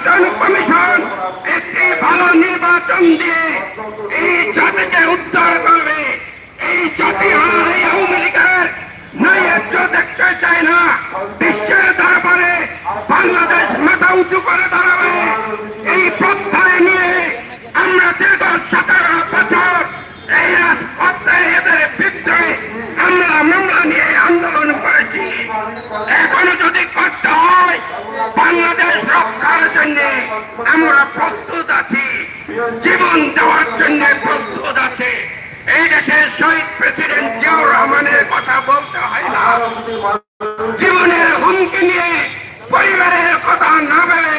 নির্বাচন কমিশন একটি ভালো নির্বাচন দিয়ে এই জাতিকে উদ্ধার করবে। এই জাতি আর এই আওয়ামী লীগের নৈরাজ্য দেখতে চায় না। বিশ্বের দরবারে বাংলাদেশ মাথা উঁচু করে দাঁড়াবে। এই প্রত্যয় নিয়ে আমরা দীর্ঘ সতেরো বছর এই রাজপথে এদের বিরুদ্ধে আমরা মামলা নিয়ে আন্দোলন করেছি। এখনও যদি করতে হয়, বাংলাদেশ রক্ষার জন্য আমরা প্রস্তুত আছি। জীবন দেওয়ার জন্য প্রস্তুত আছে। এই দেশের শহীদ প্রেসিডেন্ট জিয়াউর রহমানের কথা বলতে হয় না। জীবনের হুমকি নিয়ে পরিবারের কথা না ভেবে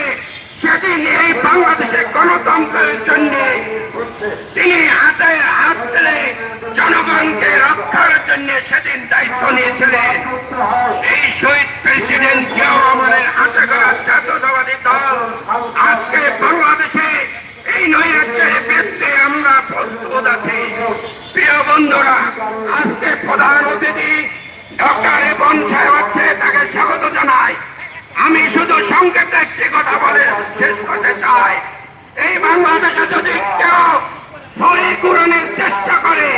সেদিন এই বাংলাদেশের গণতন্ত্রের জন্য তিনি হাতে জন্য সেদিন দায়িত্ব নিয়েছিলেন। এই শহীদ প্রেসিডেন্ট জিয়াউর রহমানের হাতে গড়া জাতীয়তাবাদী দল আজকে বাংলাদেশে এই নৈরাজ্যের বিরুদ্ধে আমরা প্রস্তুত আছি। প্রিয় বন্ধুরা, আজকে প্রধান অতিথি ডক্টর এবন সাহেব হচ্ছে তাকে স্বাগত জানাই। আমি শুধু সংক্ষেপে একটি কথা বলে শেষ করতে চাই। এই বাংলাদেশে যদি কেউ পরিপূরণের চেষ্টা করে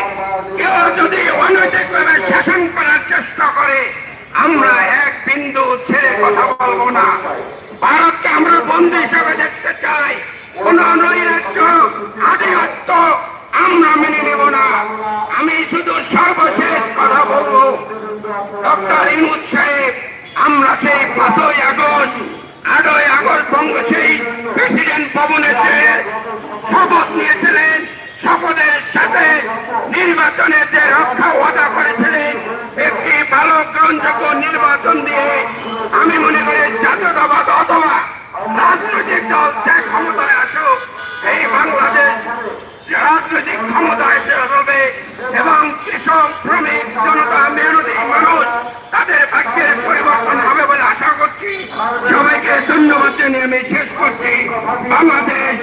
কেউ যদি অনৈতিকভাবে শাসন করার চেষ্টা করে আমরা এক বিন্দু ছেড়ে কথা বলব না ভারতকে আমরা বন্ধু হিসেবে দেখতে চাই। কোন নৈরাজ্য আধিপত্য আমরা মেনে নেব না। আমি শুধু সর্বশেষ কথা বলব। ডক্টর ইনুদ সাহেব, আমরা সেই পাঁচই আগস্ট, আটই আগস্ট বঙ্গ সেই প্রেসিডেন্ট ভবনে শপথ নিয়েছিলেন, শপথের সাথে নির্বাচনে যে রক্ষা ওয়াদা করেছিলেন, একটি ভালো গ্রহণযোগ্য নির্বাচন দিয়ে আমি মনে জাতীয়তাবাদ অথবা রাজনৈতিক দল যে ক্ষমতায় আসুক, এই বাংলাদেশ রাজনৈতিক ক্ষমতায় হবে এবং কৃষক, শ্রমিক, জনতা, মেহনতি মানুষ তাদের ভাগ্যের পরিবর্তন হবে বলে আশা করছি। সবাইকে ধন্যবাদ জানিয়ে আমি শেষ করছি। বাংলাদেশ